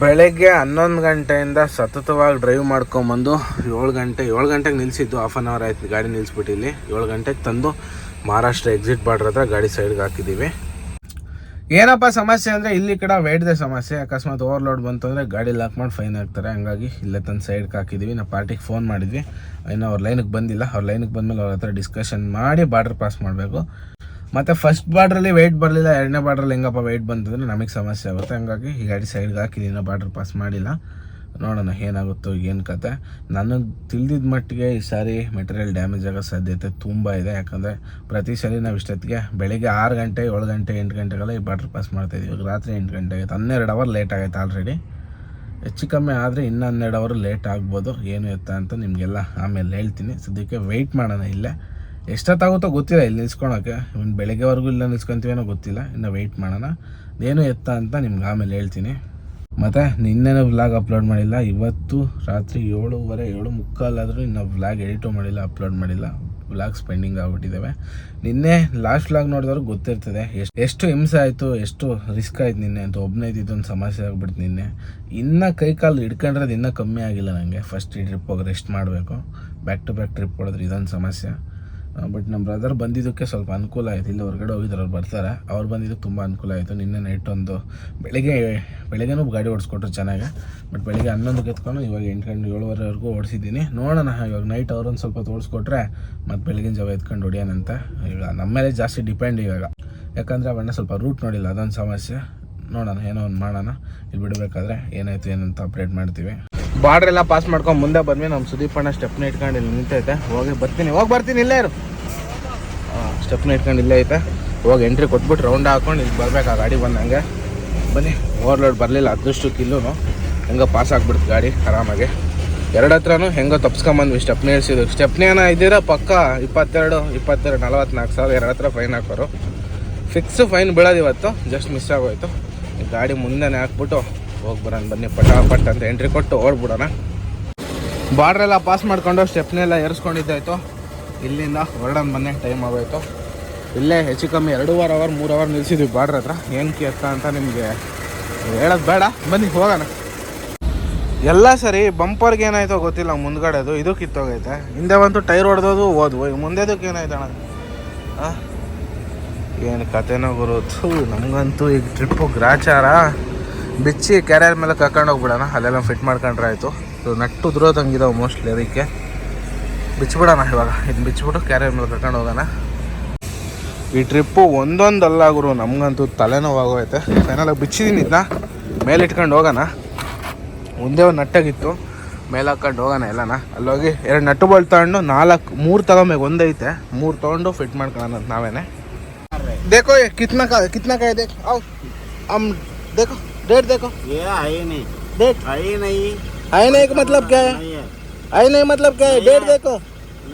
ಬೆಳಗ್ಗೆ ಹನ್ನೊಂದು ಗಂಟೆಯಿಂದ ಸತತವಾಗಿ ಡ್ರೈವ್ ಮಾಡ್ಕೊಂಬಂದು ಏಳು ಗಂಟೆ ಏಳು ಗಂಟೆಗೆ ನಿಲ್ಲಿಸಿದ್ದು ಹಾಫ್ ಆನ್ ಅವರ್ ಆಯ್ತು. ಗಾಡಿ ನಿಲ್ಲಿಸ್ಬಿಟ್ಟು ಇಲ್ಲಿ. ಏಳು ಗಂಟೆಗೆ ತಂದು ಮಹಾರಾಷ್ಟ್ರ ಎಕ್ಸಿಟ್ ಬಾರ್ಡ್ರ್ ಹತ್ರ ಗಾಡಿ ಸೈಡ್ಗೆ ಹಾಕಿದ್ದೀವಿ ಏನಪ್ಪ ಸಮಸ್ಯೆ ಅಂದರೆ ಇಲ್ಲಿ ಕಡೆ ವೇಟ್ದೆ ಸಮಸ್ಯೆ. ಅಕಸ್ಮಾತ್ ಓವರ್ಲೋಡ್ ಬಂತು ಅಂದರೆ ಗಾಡಿ ಲಾಕ್ ಮಾಡಿ ಫೈನ್ ಹಾಕ್ತಾರೆ ಹಂಗಾಗಿ ಇಲ್ಲೇ ತಂದು ಸೈಡ್ಗೆ ಹಾಕಿದ್ದೀವಿ ನಾವು ಪಾರ್ಟಿಗೆ ಫೋನ್ ಮಾಡಿದ್ವಿ. ಇನ್ನು ಅವ್ರ ಲೈನಿಗೆ ಬಂದಿಲ್ಲ. ಅವ್ರ ಲೈನಿಗೆ ಬಂದಮೇಲೆ ಅವ್ರ ಹತ್ರ ಡಿಸ್ಕಷನ್ ಮಾಡಿ ಬಾರ್ಡ್ರ್ ಪಾಸ್ ಮಾಡಬೇಕು. ಮತ್ತು ಫಸ್ಟ್ ಬಾರ್ಡ್ರಲ್ಲಿ ವೆಯ್ಟ್ ಬರಲಿಲ್ಲ. ಎರಡನೇ ಬಾರ್ಡ್ರಲ್ಲಿ ಹೆಂಗಪ್ಪ ವೆಯ್ಟ್ ಬಂತಂದರೆ ನಮಗೆ ಸಮಸ್ಯೆ ಆಗುತ್ತೆ. ಹಂಗಾಗಿ ಈ ಗಾಡಿ ಸೈಡ್ಗೆ ಹಾಕಿದ್ದೀನಿ ಬಾರ್ಡ್ರ್ ಪಾಸ್ ಮಾಡಿಲ್ಲ. ನೋಡೋಣ ಏನಾಗುತ್ತೋ ಏನು ಕತೆ. ನನಗೆ ತಿಳಿದಿದ್ದ ಮಟ್ಟಿಗೆ ಈ ಸಾರಿ ಮೆಟೀರಿಯಲ್ ಡ್ಯಾಮೇಜ್ ಆಗೋ ಸಾಧ್ಯತೆ ತುಂಬ ಇದೆ. ಯಾಕಂದರೆ ಪ್ರತಿ ಸಲ ನಾವು ಇಷ್ಟೊತ್ತಿಗೆ ಬೆಳಿಗ್ಗೆ ಆರು ಗಂಟೆ, ಏಳು ಗಂಟೆ, ಎಂಟು ಗಂಟೆಗೆಲ್ಲ ಈ ಬಾಟ್ರ್ ಪಾಸ್ ಮಾಡ್ತಾಯಿದ್ದೀವಿ ಇವಾಗ ರಾತ್ರಿ ಎಂಟು ಗಂಟೆ ಆಗುತ್ತೆ. ಹನ್ನೆರಡು ಅವರ್ ಲೇಟ್ ಆಗೈತೆ ಆಲ್ರೆಡಿ ಹೆಚ್ಚು ಕಮ್ಮಿ ಆದರೆ ಇನ್ನೂ ಹನ್ನೆರಡು ಅವರ್ ಲೇಟ್ ಆಗ್ಬೋದು. ಏನು ಎತ್ತ ಅಂತ ನಿಮಗೆಲ್ಲ ಆಮೇಲೆ ಹೇಳ್ತೀನಿ. ಸದ್ಯಕ್ಕೆ ವೆಯ್ಟ್ ಮಾಡೋಣ ಇಲ್ಲೇ. ಎಷ್ಟೊತ್ತಾಗುತ್ತೋ ಗೊತ್ತಿಲ್ಲ ಇಲ್ಲಿ ನಿಲ್ಸ್ಕೊಳಕ್ಕೆ. ಇನ್ನು ಬೆಳಗ್ಗೆವರೆಗೂ ಇಲ್ಲ ನಿಲ್ಸ್ಕೊತೀವೇನೋ ಗೊತ್ತಿಲ್ಲ. ಇನ್ನು ವೆಯ್ಟ್ ಮಾಡೋಣ. ಏನು ಎತ್ತ ಅಂತ ನಿಮ್ಗೆ ಆಮೇಲೆ ಹೇಳ್ತೀನಿ. ಮತ್ತು ನಿನ್ನೆನೂ ವ್ಲಾಗ್ ಅಪ್ಲೋಡ್ ಮಾಡಿಲ್ಲ, ಇವತ್ತು ರಾತ್ರಿ ಏಳುವರೆ ಏಳು ಮುಕ್ಕಾಲಾದರೂ ಇನ್ನು ವ್ಲಾಗ್ ಎಡಿಟು ಮಾಡಿಲ್ಲ ಅಪ್ಲೋಡ್ ಮಾಡಿಲ್ಲ. ವ್ಲಾಗ್ ಸ್ಪೆಂಡಿಂಗ್ ಆಗಿಬಿಟ್ಟಿದ್ದಾವೆ ನಿನ್ನೆ ಲಾಸ್ಟ್ ವ್ಲಾಗ್ ನೋಡಿದವ್ರಿಗೆ ಗೊತ್ತಿರ್ತದೆ, ಎಷ್ಟು ಎಷ್ಟು ಹಿಂಸೆ ಆಯಿತು, ಎಷ್ಟು ರಿಸ್ಕ್ ಆಯ್ತು ನಿನ್ನೆ ಅಂತ ಒಬ್ಬನೇ ಇದೊಂದು ಸಮಸ್ಯೆ ಆಗ್ಬಿಡ್ತು ನಿನ್ನೆ. ಇನ್ನೂ ಕೈ ಕಾಲು ಹಿಡ್ಕೊಂಡ್ರದ್ದು ಇನ್ನೂ ಕಮ್ಮಿ ಆಗಿಲ್ಲ ನನಗೆ ಫಸ್ಟ್ ಈ ಟ್ರಿಪ್ ಹೋಗಿ ರೆಸ್ಟ್ ಮಾಡಬೇಕು. ಬ್ಯಾಕ್ ಟು ಬ್ಯಾಕ್ ಟ್ರಿಪ್ ಹೊಡೆದ್ರೆ ಇದೊಂದು ಸಮಸ್ಯೆ. ಬಟ್ ನಮ್ಮ ಬ್ರದರ್ ಬಂದಿದ್ದಕ್ಕೆ ಸ್ವಲ್ಪ ಅನುಕೂಲ ಆಯಿತು. ಇಲ್ಲಿ ಹೊರಗಡೆ ಹೋಗಿದ್ರು, ಅವ್ರು ಬರ್ತಾರೆ. ಅವ್ರು ಬಂದಿದ್ದಕ್ಕೆ ತುಂಬ ಅನುಕೂಲ ಆಯಿತು. ನಿನ್ನೆ ನೈಟ್ ಒಂದು ಬೆಳಿಗ್ಗೆ, ಬೆಳಗ್ಗೆನೂ ಗಾಡಿ ಓಡಿಸ್ಕೊಟ್ರು ಚೆನ್ನಾಗಿ. ಬಟ್ ಬೆಳಿಗ್ಗೆ ಹನ್ನೊಂದಕ್ಕೆ ಎತ್ಕೊಂಡು ಇವಾಗ ಎಂಟು ಗಂಟೆ, ಏಳುವರೆವರೆಗೂ ಓಡಿಸಿದ್ದೀನಿ. ನೋಡೋಣ, ಇವಾಗ ನೈಟ್ ಅವ್ರೊಂದು ಸ್ವಲ್ಪ ತೋರಿಸ್ಕೊಟ್ರೆ ಮತ್ತು ಬೆಳಗಿನ ಜಾವ ಎತ್ಕೊಂಡು ಹೊಡಿಯೋಣಂತ ಈಗ ನಮ್ಮ ಮೇಲೆ ಜಾಸ್ತಿ ಡಿಪೆಂಡ್ ಇವಾಗ. ಯಾಕಂದರೆ ಅವಣ್ಣ ಸ್ವಲ್ಪ ರೂಟ್ ನೋಡಿಲ್ಲ, ಅದೊಂದು ಸಮಸ್ಯೆ. ನೋಡೋಣ, ಏನೋ ಒಂದು ಮಾಡೋಣ. ಇಲ್ಲಿ ಬಿಡಬೇಕಾದ್ರೆ ಏನಾಯಿತು, ಏನಂತ ಅಪ್ಡೇಟ್ ಮಾಡ್ತೀವಿ. ಬಾರ್ಡ್ರ್ ಎಲ್ಲ ಪಾಸ್ ಮಾಡ್ಕೊಂಡು ಮುಂದೆ ಬಂದ್ವಿ. ನಮ್ಮ ಸುದೀಪ್ ಅಣ್ಣ ಸ್ಟೆಪ್ನ ಇಟ್ಕೊಂಡು ಇಲ್ಲಿ ನಿಂತೈತೆ. ಹೋಗಿ ಬರ್ತೀನಿ. ಹೋಗಿ ಬರ್ತೀನಿ, ಇಲ್ಲೇ ಇರು. ಸ್ಟೆಪ್ನ ಇಟ್ಕೊಂಡು ಇಲ್ಲೇ ಐತೆ. ಹೋಗಿ ಎಂಟ್ರಿ ಕೊಟ್ಬಿಟ್ಟು ರೌಂಡ್ ಹಾಕೊಂಡು ಇಲ್ಲಿ ಬರ್ಬೇಕು, ಆ ಗಾಡಿ ಬಂದಂಗೆ. ಬನ್ನಿ. ಓವರ್ಲೋಡ್ ಬರಲಿಲ್ಲ, ಅದೃಷ್ಟು ಇಲ್ಲೂ ಹೆಂಗೆ ಪಾಸ್ ಆಗ್ಬಿಡ್ತು ಗಾಡಿ, ಆರಾಮಾಗಿ. ಎರಡು ಹತ್ರನು ಹೆಂಗೋ ತಪ್ಸ್ಕೊಂಬಂದ್ವಿ ಸ್ಟೆಪ್ನಿ ಇಳಿಸಿದ್ವಿ ಸ್ಟೆಪ್ನಿ ಏನೋ ಇದ್ದೀರ? ಪಕ್ಕ, ಇಪ್ಪತ್ತೆರಡು ಇಪ್ಪತ್ತೆರಡು, ನಲ್ವತ್ನಾಲ್ಕು ಸಾವಿರ, ಎರಡು ಹತ್ರ ಫೈನ್ ಹಾಕೋರು. ಫಿಕ್ಸ್ ಫೈನ್ ಬೀಳೋದು ಇವತ್ತು. ಜಸ್ಟ್ ಮಿಸ್ ಆಗೋಯ್ತು. ಗಾಡಿ ಮುಂದೆನೇ ಹಾಕ್ಬಿಟ್ಟು ಹೋಗಿ ಬರೋಣ ಬನ್ನಿ, ಪಟಾಪಟ್ ಅಂತ ಎಂಟ್ರಿ ಕೊಟ್ಟು ಓಡ್ಬಿಡೋಣ. ಬಾರ್ಡ್ರ್ ಎಲ್ಲ ಪಾಸ್ ಮಾಡ್ಕೊಂಡು ಸ್ಟೆಪ್ನೆಲ್ಲ ಏರಿಸ್ಕೊಂಡಿದ್ದಾಯ್ತು. ಇಲ್ಲಿಂದ ಹೊರಡೋಣ ಬನ್ನಿ ಟೈಮ್ ಆಗೋಯ್ತು. ಇಲ್ಲೇ ಹೆಚ್ಚು ಕಮ್ಮಿ ಎರಡೂವರೆ ಅವರ್ ಮೂರು ಅವರ್ ನಿಲ್ಸಿದ್ವಿ ಬಾರ್ಡ್ರ್ ಹತ್ರ. ಏನು ಎತ್ತ ಅಂತ ನಿಮಗೆ ಹೇಳೋದು ಬೇಡ. ಬನ್ನಿ, ಹೋಗೋಣ. ಎಲ್ಲ ಸರಿ ಬಂಪರ್ಗೆ ಏನಾಯ್ತೋ ಗೊತ್ತಿಲ್ಲ, ಮುಂದ್ಗಡೆದು. ಇದಕ್ಕೆ ಕಿತ್ತೋಗೈತೆ. ಹಿಂದೆ ಬಂತು ಟೈರ್ ಹೊಡೆದೋದು ಓದು ಈಗ ಮುಂದೆದಕ್ಕೆ ಏನಾಯ್ತು ಅಣ್ಣ? ಏನು ಕತೆನೋ ಗುರುತು ನಮಗಂತೂ ಈಗ ಟ್ರಿಪ್ಪು ಗ್ರಾಚಾರ. ಬಿಚ್ಚಿ ಕ್ಯಾರಿಯರ್ ಮೇಲೆ ಕರ್ಕೊಂಡು ಹೋಗ್ಬಿಡೋಣ ಅಲ್ಲೆಲ್ಲ ಫಿಟ್ ಮಾಡ್ಕೊಂಡ್ರೆ ಆಯಿತು ಇದು ನಟ್ಟು ಉದುರೋದಂಗಿದಾವೆ ಮೋಸ್ಟ್ಲಿ ಅದಕ್ಕೆ ಬಿಚ್ಚಿಬಿಡೋಣ ಇವಾಗ ಇದು ಬಿಚ್ಚಿಬಿಟ್ಟು ಕ್ಯಾರಿಯರ್ ಮೇಲೆ ಕರ್ಕೊಂಡು ಹೋಗೋಣ ಈ ಟ್ರಿಪ್ಪು ಒಂದೊಂದಲ್ಲ ಗುರು ನಮಗಂತೂ ತಲೆನೋವಾಗೋಯ್ತೆ ಫೈನಲಾಗಿ ಬಿಚ್ಚಿದ್ದೀನಿ ಇದನ್ನ ಮೇಲೆ ಇಟ್ಕೊಂಡು ಹೋಗೋಣ ಒಂದೇ ಒಂದು ನಟ್ಟಾಗಿತ್ತು ಮೇಲೆ ಹಾಕೊಂಡು ಹೋಗೋಣ ಎಲ್ಲನ ಅಲ್ಲೋಗಿ ಎರಡು ನಟ್ಟು ಬೋಲ್ಟ್ ತಗೊಂಡು ನಾಲ್ಕು ಮೂರು ತಗೊಂಬೇಕು ಒಂದೈತೆ ಮೂರು ತೊಗೊಂಡು ಫಿಟ್ ಮಾಡ್ಕೊಳ್ಳೋಣ ಅಂತ ನಾವೇನೆ देखो ये कितना का कितना का है देख आओ हम देखो डेट देखो। ये है नहीं। डेट है ही नहीं। है नहीं का मतलब क्या है? है। है नहीं मतलब क्या है? डेट देखो।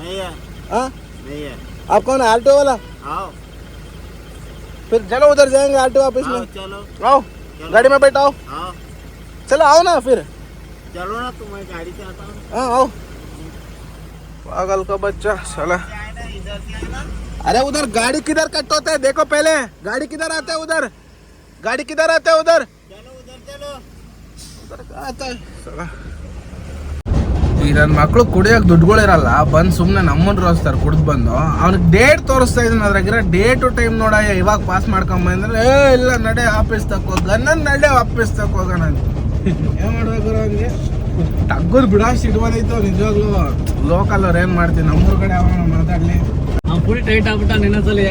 नहीं है। हाँ? नहीं है। आप कौन है? आल्टो वाला? आओ। फिर चलो उधर जाएँगे आल्टो ऑफ़िस में। चलो। आओ गाड़ी में बैठाओ। चलो आओ ना फिर। चलो ना तुम्हें गाड़ी से आता हूँ। हाँ आओ। पागल का बच्चा आए आए ना अरे उधर गाड़ी किधर कट होता है? देखो पहले। गाड़ी किधर आता है उधर? गाड़ी किधर आता है उधर? ಈ ನನ್ನ ಮಕ್ಳು ಕುಡಿಯೋಕೆ ದುಡ್ಡುಗಳಿರಲ್ಲ, ಬಂದು ಸುಮ್ಮನೆ ನಮ್ಮನ್ನು ರೋಸ್ತಾರೆ ಕುಡ್ದು ಬಂದು. ಅವ್ನಿಗೆ ಡೇಟ್ ತೋರಿಸ್ತಾ ಇದ್ದೀನಿ ಅದ್ರಾಗಿರೋ ಡೇಟು ಟೈಮ್ ನೋಡಯ್ಯ ಇವಾಗ ಪಾಸ್ ಮಾಡ್ಕೊಂಬಂದ್ರೆ ಏ, ಇಲ್ಲ, ನಡೆ ಆಫೀಸ್ ತಕ್ಕೋಗ ನನ್ನ ನಡೆ ಆಫೀಸ್ ತಕೋ ಹೋಗೋಣ ಏನು ಮಾಡ್ಬೇಕು ಅವನಿಗೆ? ತಗ್ಗದ್ ಬಿಡಾಶ್ ಇಟ್ಬೋದೈತು ನಿಜವಾಗ್ಲೂ. ಲೋಕಲ್ ಅವ್ರು ಏನು ಮಾಡ್ತೀನಿ ನಮ್ಮೂರ ಕಡೆ ಅವನ ಮಾತಾಡಲಿ ಪುಡಿ ನಿನ್ನಸಲಿ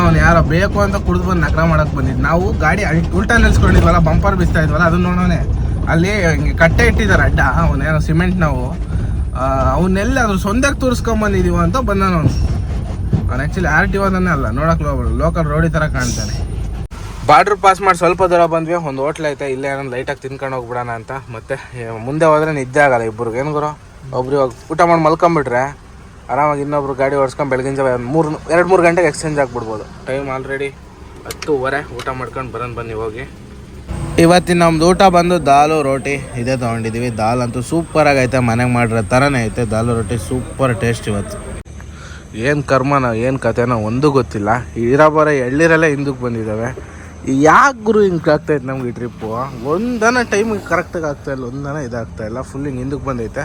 ಅವ್ನು ಯಾರೋ. ಬೇಕು ಅಂತ ಕುಡ್ದು ಬಂದು ನಕರ ಮಾಡಕ್ ಬಂದಿದ್ದು ನಾವು ಗಾಡಿ ಉಲ್ಟಾ ನಿಲ್ಸ್ಕೊಂಡಿದ್ವಲ್ಲ ಬಂಪರ್ ಬಿಸ್ತಾ ಇದ್ವಲ್ಲ ಅದನ್ನ ನೋಡೋನೆ ಅಲ್ಲಿ ಹಿಂಗೆ ಕಟ್ಟೆ ಇಟ್ಟಿದ್ದಾರೆ ಅಡ್ಡ ಅವನೇನೋ ಸಿಮೆಂಟ್ ನಾವು. ಅವನ್ನೆಲ್ಲ ಅದ್ರ ಸೊಂದಕ್ಕೆ ತೋರಿಸ್ಕೊಂಬಂದಿದೀವ ಅಂತ ಬಂದ ಅವನು. ಅವ್ನು ಆ್ಯಕ್ಚುಲಿ ಆರ್ ಟಿ ಓದನ್ನೇ ಅಲ್ಲ, ನೋಡಕ್ ಲೋಕಲ್ ರೋಡಿ ಥರ ಕಾಣ್ತಾನೆ. ಬಾರ್ಡ್ರ್ ಪಾಸ್ ಮಾಡಿ ಸ್ವಲ್ಪ ದೂರ ಬಂದ್ವಿ, ಒಂದು ಹೋಟ್ಲ್ ಐತೆ, ಇಲ್ಲ ಏನೋ ಲೈಟಾಗಿ ತಿನ್ಕೊಂಡು ಹೋಗ್ಬಿಡೋಣ ಅಂತ. ಮತ್ತೆ ಮುಂದೆ ಹೋದ್ರೆ ನಿದ್ದೆ ಆಗಲ್ಲ ಇಬ್ಬರಿಗೆ ಏನು ಗುರು? ಒಬ್ರು ಇವಾಗ ಊಟ ಮಾಡಿ ಮಲ್ಕೊಂಬಿಟ್ರೆ ಆರಾಮಾಗಿ ಇನ್ನೊಬ್ರು ಗಾಡಿ ಓಡಿಸ್ಕೊಂಡು ಬೆಳಗಿನ ಜಾವ ಮೂರು ಎರಡು ಮೂರು ಗಂಟೆಗೆ ಎಕ್ಸ್ಚೇಂಜ್ ಆಗಿಬಿಡ್ಬೋದು. ಟೈಮ್ ಆಲ್ರೆಡಿ ಹತ್ತುವರೆ ಊಟ ಮಾಡ್ಕೊಂಡು ಬರೋಣ ಬನ್ನಿ ಹೋಗಿ. ಇವತ್ತಿನ ನಮ್ದು ಊಟ ಬಂದು ದಾಲು ರೋಟಿ ಇದೇ ತೊಗೊಂಡಿದ್ದೀವಿ ದಾಲ್ ಅಂತೂ ಸೂಪರಾಗಿ ಐತೆ ಮನೆಗೆ ಮಾಡಿರೋ ಥರನೇ ಐತೆ. ದಾಲು ರೊಟ್ಟಿ ಸೂಪರ್ ಟೇಸ್ಟ್ ಇವತ್ತು. ಏನು ಕರ್ಮನ ಏನು ಕತೆನೋ ಒಂದೂ ಗೊತ್ತಿಲ್ಲ. ಇರೋ ಬರೋ ಎಳ್ಳಿರಲ್ಲೇ ಹಿಂದಕ್ಕೆ ಬಂದಿದ್ದಾವೆ. ಯಾಕೆ ಗುರು ಹಿಂಗೆ ಆಗ್ತೈತೆ ನಮ್ಗೆ ಈ ಟ್ರಿಪ್ಪು ಒಂದನ ಟೈಮಿಗೆ ಕರೆಕ್ಟಾಗಿ ಆಗ್ತಾಯಿಲ್ಲ ಒಂದನ ಇದಾಗ್ತಾಯಿಲ್ಲ ಫುಲ್ ಹಿಂಗೆ ಹಿಂದಕ್ಕೆ ಬಂದೈತೆ.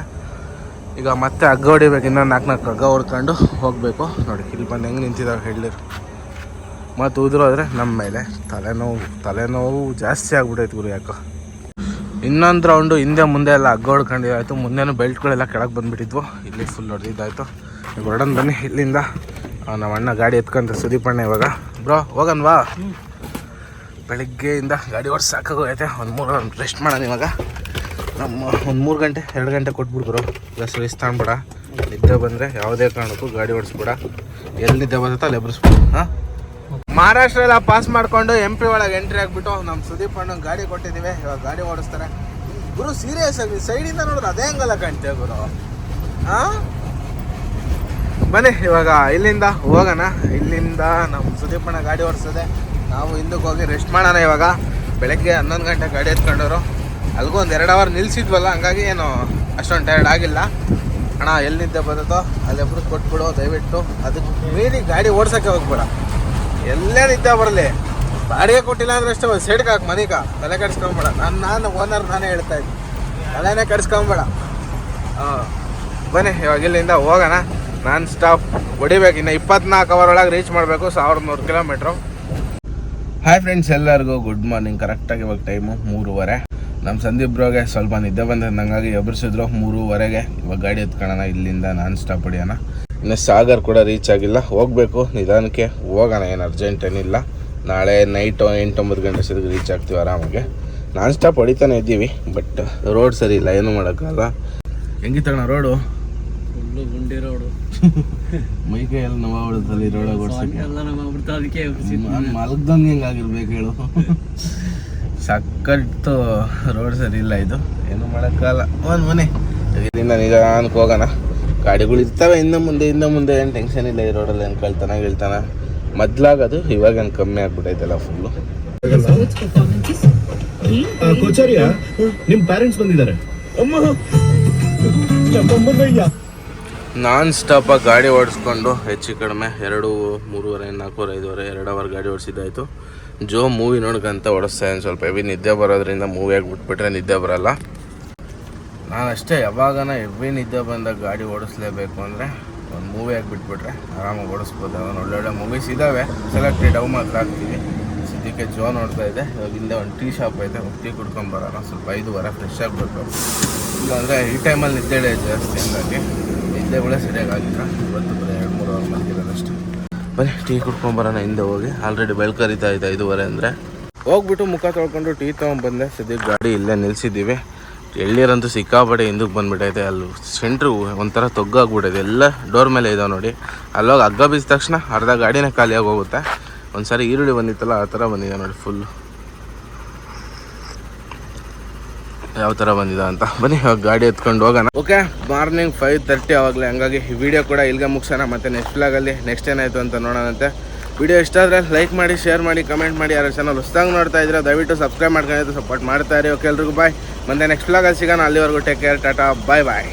ಈಗ ಮತ್ತೆ ಹಗ್ಗ ಹೊಡಿಬೇಕು ಇನ್ನೊಂದು ನಾಲ್ಕು ನಾಲ್ಕು ಹಗ್ಗ ಹೊಡ್ಕೊಂಡು ಹೋಗಬೇಕು. ನೋಡಿ, ಇಲ್ಲಿ ಬಂದು ಹೆಂಗೆ ನಿಂತಿದ್ದಾವೆ ಹೇಳಿರು. ಮತ್ತು ಉದ್ರೋದ್ರೆ ನಮ್ಮ ಮೇಲೆ ತಲೆನೋವು ತಲೆನೋವು ಜಾಸ್ತಿ ಆಗ್ಬಿಟ್ಟೈತೆ ಗುರು ಯಾಕೋ. ಇನ್ನೊಂದು ರೌಂಡು ಹಿಂದೆ ಮುಂದೆ ಎಲ್ಲ ಹಗ್ಗ ಹೊಡ್ಕೊಂಡಿದ್ದಾಯ್ತು ಮುಂದೆನೂ ಬೆಲ್ಟ್ಗಳೆಲ್ಲ ಕೆಳಗೆ ಬಂದುಬಿಟ್ಟಿದ್ವು. ಇಲ್ಲಿ ಫುಲ್ ಹೊಡೆದಿದ್ದಾಯ್ತು ಈಗ ಬನ್ನಿ, ಇಲ್ಲಿಂದ. ನಮ್ಮ ಅಣ್ಣ ಗಾಡಿ ಎತ್ಕೊಂತ ಸುದೀಪ್ ಇವಾಗ. ಬ್ರೋ ಹೋಗನ್ವಾ ಬೆಳಿಗ್ಗೆಯಿಂದ ಗಾಡಿ ಓಡಿಸಿ ಸಾಕಾಗೋಗೈತೆ ಒಂದು ಮೂರು ರೆಸ್ಟ್ ಮಾಡೋಣ ಇವಾಗ. ನಮ್ಮ ಒಂದು ಮೂರು ಗಂಟೆ, ಎರಡು ಗಂಟೆ ಕೊಟ್ಬಿಡು ಬ್ರೋ ಪ್ಲಸ್ ರೆಸ್ಟ್ ತಗೊಂಡ್ಬಿಡ ನಿದ್ದೆ ಬಂದರೆ ಯಾವುದೇ ಕಾರಣಕ್ಕೂ ಗಾಡಿ ಓಡಿಸ್ಬೇಡ. ಎಲ್ಲಿ ನಿದ್ದೆ ಬರುತ್ತೋ ಅಲ್ಲಿ ಎಬ್ಬರಿಸ್ಬಿಡು ಹಾಂ? ಮಹಾರಾಷ್ಟ್ರ ಎಲ್ಲ ಪಾಸ್ ಮಾಡಿಕೊಂಡು ಎಂ ಪಿ ಒಳಗೆ ಎಂಟ್ರಿ ಆಗಿಬಿಟ್ಟು ನಮ್ಮ ಸುದೀಪ್ ಅಣ್ಣ ಗಾಡಿ ಕೊಟ್ಟಿದ್ದೀವಿ ಇವಾಗ ಗಾಡಿ ಓಡಿಸ್ತಾರೆ. ಗುರು ಸೀರಿಯಸ್ ಆಗಿ ಸೈಡಿಂದ ನೋಡಿದ್ರೆ ಅದೇ ಹಂಗಲ್ಲ ಕಾಣ್ತೇವೆ ಗುರು. ಹಾಂ? ಬನ್ನಿ, ಇವಾಗ ಇಲ್ಲಿಂದ ಹೋಗೋಣ. ಇಲ್ಲಿಂದ ನಮ್ಮ ಸುದೀಪ್ ಅಣ್ಣ ಗಾಡಿ ಓಡಿಸ್ತದೆ. ನಾವು ಹಿಂದಕ್ಕೆ ಹೋಗಿ ರೆಸ್ಟ್ ಮಾಡೋಣ ಇವಾಗ. ಬೆಳಗ್ಗೆ ಹನ್ನೊಂದು ಗಂಟೆ ಗಾಡಿ ಎತ್ಕೊಂಡವರು. ಅಲ್ಗೂ ಒಂದು ಎರಡು ಅವರ್ ನಿಲ್ಸಿದ್ವಲ್ಲ, ಹಂಗಾಗಿ ಏನು ಅಷ್ಟೊಂದು ಟೈರ್ಡ್ ಆಗಿಲ್ಲ. ಅಣ್ಣ ಎಲ್ಲಿ ನಿದ್ದೆ ಬರುತ್ತೋ ಅಲ್ಲಿ ಕೊಟ್ಬಿಡೋ, ದಯವಿಟ್ಟು. ಅದಕ್ಕೆ ಮೀರಿ ಗಾಡಿ ಓಡ್ಸೋಕ್ಕೆ ಹೋಗ್ಬೇಡ. ಎಲ್ಲೇ ನಿದ್ದೆ ಬರಲಿ. ಬಾಡಿಗೆ ಕೊಟ್ಟಿಲ್ಲ ಅಂದ್ರೆ ಅಷ್ಟೇ ಒಂದು ಸೈಡ್ಗೆ ಹಾಕಿ, ಮನೆಗೆ. ತಲೆ ಕಡಿಸ್ಕೊಂಬೇಡ. ನಾನು ನಾನು ಓನರ್ ನಾನೇ ಹೇಳ್ತಾ ಇದ್ದೀನಿ ತಲೆನೇ ಕಡಿಸ್ಕೊಂಬೇಡ. ಬನ್ನಿ, ಇವಾಗ ಇಲ್ಲಿಂದ ಹೋಗೋಣ. ನಾನ್ ಸ್ಟಾಪ್ ಹೊಡಿಬೇಕು. ಇನ್ನು ಇಪ್ಪತ್ನಾಲ್ಕು ಅವರ್ ಒಳಗೆ ರೀಚ್ ಮಾಡಬೇಕು, ಸಾವಿರದ ನೂರು ಕಿಲೋಮೀಟ್ರು ಹಾಯ್ ಫ್ರೆಂಡ್ಸ್ ಎಲ್ಲರಿಗೂ ಗುಡ್ ಮಾರ್ನಿಂಗ್ ಕರೆಕ್ಟಾಗಿ ಇವಾಗ ಟೈಮು ಮೂರುವರೆ. ನಮ್ಮ ಸಂದೀಪ್ ಬ್ರೋಗೆ ಸ್ವಲ್ಪ ನಿದ್ದೆ ಬಂದ ನಂಗಾಗಿ ಎಬ್ಬರಿಸಿದ್ರು ಮೂರುವರೆಗೆ. ಇವಾಗ ಗಾಡಿ ಎತ್ಕೊಳ್ಳೋಣ ಇಲ್ಲಿಂದ ನಾನ್ ಸ್ಟಾಪ್ ಹೊಡಿಯೋಣ. ಇನ್ನು ಸಾಗರ್ ಕೂಡ ರೀಚ್ ಆಗಿಲ್ಲ. ಹೋಗಬೇಕು ನಿಧಾನಕ್ಕೆ ಹೋಗೋಣ ಏನು ಅರ್ಜೆಂಟ್ ಏನಿಲ್ಲ. ನಾಳೆ ನೈಟು ಎಂಟೊಂಬತ್ತು ಗಂಟೆ ಸರಿಗೆ ರೀಚ್ ಆಗ್ತೀವಿ ಆರಾಮಾಗೆ. ನಾನ್ ಸ್ಟಾಪ್ ಹೊಡಿತಾನೆ ಇದ್ದೀವಿ ಬಟ್ ರೋಡ್ ಸರಿ ಇಲ್ಲ ಏನು ಮಾಡೋಕ್ಕಲ್ಲ ಹೆಂಗಿತ್ತಣ್ಣ ರೋಡು ಫುಲ್ಲು ಗುಂಡಿ ರೋಡು ಮೈಕೈ ಎಲ್ಲ ನೋವು ರೋಡಾಗ ಓಡಿಸೋಕೆ. ಮಲಗ್ದಂಗೆ ಹೆಂಗಾಗಿರ್ಬೇಕು ಹೇಳು. ಸಕ್ಕತ್ತು ರೋಡ್ ಸರಿ ಇಲ್ಲ ಇದು. ಏನು ಮಾಡೋಕ್ಕಲ್ಲ ಒಂದು ಮನೆ. ಇಲ್ಲಿಂದ ನಿಧಾನಕ್ಕೆ ಹೋಗೋಣ. ಗಾಡಿಗಳು ಇರ್ತವೆ ಇನ್ನು ಮುಂದೆ ಇನ್ನು ಮುಂದೆ. ಏನು ಟೆನ್ಷನ್ ಇಲ್ಲ ಈ ರೋಡಲ್ಲಿ ಏನು ಕಳ್ತಾನ ಗಿಳ್ತಾನ. ಮೊದ್ಲಾಗದು, ಇವಾಗ ಏನು ಕಮ್ಮಿ ಆಗ್ಬಿಟ್ಟೈತಲ್ಲ ಫುಲ್ಲು ಕೋಚಾರ್ಯ? ನಿಮ್ಮ ಪ್ಯಾರೆಂಟ್ಸ್ ಬಂದಿದ್ದಾರೆ. ನಾನ್ ಸ್ಟಾಪಾಗಿ ಗಾಡಿ ಓಡಿಸ್ಕೊಂಡು ಹೆಚ್ಚು ಕಡಿಮೆ ಎರಡು, ಮೂರುವರೆ, ನಾಲ್ಕೂವರೆ, ಐದುವರೆ ಎರಡು ಅವರ್ ಗಾಡಿ ಓಡಿಸಿದ್ದಾಯಿತು. ಜೋ ಮೂವಿ ನೋಡ್ಕೊಂತ ಓಡಿಸ್ತಾ ಸ್ವಲ್ಪ ಹೆವಿ ನಿದ್ದೆ ಬರೋದ್ರಿಂದ ಮೂವಿಯಾಗಿ ಬಿಟ್ಬಿಟ್ರೆ ನಿದ್ದೆ ಬರಲ್ಲ. ನಾನು ಅಷ್ಟೇ ಯಾವಾಗನ ಹೆವಿ ನಿದ್ದೆ ಬಂದಾಗ ಗಾಡಿ ಓಡಿಸ್ಲೇಬೇಕು ಅಂದರೆ ಒಂದು ಮೂವಿ ಬಿಟ್ಬಿಟ್ರೆ ಆರಾಮಾಗಿ ಓಡಿಸ್ಬೋದು. ಅವನು ಒಳ್ಳೊಳ್ಳೆ ಮೂವೀಸ್ ಇದ್ದಾವೆ ಸೆಲೆಕ್ಟೆಡ್ ಅವು ಮಾತ್ರ ಆಗ್ತೀವಿ ಸದ್ಯಕ್ಕೆ ಜೋ ನೋಡ್ತಾ ಇದೆ. ಇವಾಗಿಂದ ಒಂದು ಟೀ ಶಾಪ್ ಐತೆ ಟೀ ಕುಡ್ಕೊಂಡು ಸ್ವಲ್ಪ ಐದುವರೆ ಫ್ರೆಶ್ ಆಗಬೇಕು ಇಲ್ಲಾಂದರೆ ಈ ಟೈಮಲ್ಲಿ ನಿದ್ದೆ ಜಾಸ್ತಿ ಹಂಗಾಗಿ. ನಿದ್ದೆಗಳೇ ಸರಿಯಾಗಿ ಆಗಿಲ್ಲ. ಬರೀ ಎರಡು ಮೂರು ಅವರ್ ಟೀ ಹಿಂದೆ ಹೋಗಿ. ಆಲ್ರೆಡಿ ಬೆಳ್ಕರಿತಾ ಇದೆ ಐದುವರೆ ಅಂದರೆ. ಹೋಗ್ಬಿಟ್ಟು ಮುಖ ತೊಳ್ಕೊಂಡು ಟೀ ತೊಗೊಂಡ್ಬಂದೆ, ಸದ್ಯಕ್ಕೆ ಗಾಡಿ ಇಲ್ಲೇ ನಿಲ್ಸಿದ್ದೀವಿ. ಎಳ್ಳೀರಂತೂ ಸಿಕ್ಕಾಪಟ್ಟೆ ಹಿಂದಕ್ಕೆ ಬಂದ್ಬಿಟ್ಟೈತೆ. ಅಲ್ಲಿ ಸೆಂಟ್ರು ಒಂಥರ ತೊಗ್ಗಾಗ್ಬಿಟ್ಟೈತೆ. ಎಲ್ಲ ಡೋರ್ ಮೇಲೆ ಇದಾವೆ ನೋಡಿ. ಅಲ್ಲೋಗಿ ಹಗ್ಗ ಬಿದ್ದ ತಕ್ಷಣ ಅರ್ಧ ಗಾಡಿನೇ ಖಾಲಿಯಾಗಿ ಹೋಗುತ್ತೆ. ಒಂದು ಈರುಳ್ಳಿ ಬಂದಿತ್ತಲ್ಲ, ಆ ಥರ ಬಂದಿದೆ ನೋಡಿ ಫುಲ್ಲು ಯಾವ ತರ ಬಂದಿದೆ ಅಂತ. ಬನ್ನಿ ಗಾಡಿ ಎತ್ಕೊಂಡು ಹೋಗೋಣ. ಓಕೆ ಮಾರ್ನಿಂಗ್ ಫೈವ್ ತರ್ಟಿ ಆವಾಗಲೇ. ಹಂಗಾಗಿ ಈ ವಿಡಿಯೋ ಕೂಡ ಇಲ್ಲಿಗೆ ಮುಗಿಸೋಣ. ಮತ್ತೆ ನೆಕ್ಸ್ಟ್ ಬ್ಲಾಗಲ್ಲಿ ನೆಕ್ಸ್ಟ್ ಏನಾಯಿತು ಅಂತ ನೋಡೋಣಂತೆ. ವಿಡಿಯೋ ಇಷ್ಟ ಆದರೆ ಲೈಕ್ ಮಾಡಿ ಶೇರ್ ಮಾಡಿ ಕಮೆಂಟ್ ಮಾಡಿ. ಯಾರು ಚಾನಲ್ ಹೊಸ್ದಾಗಿ ನೋಡ್ತಾ ಇದ್ರೆ ದಯವಿಟ್ಟು ಸಬ್ಸ್ಕ್ರೈಬ್ ಮಾಡ್ಕೊಂಡು ಸಪೋರ್ಟ್ ಮಾಡ್ತಾ ಇರಿ. ಓಕೆ ಎಲ್ರಿಗೂ ಬಾಯ್ ಮತ್ತೆ ನೆಕ್ಸ್ಟ್ ಬ್ಲಾಗಲ್ಲಿ ಸಿಗೋಣ. ಅಲ್ಲಿವರೆಗೂ take care tata bye bye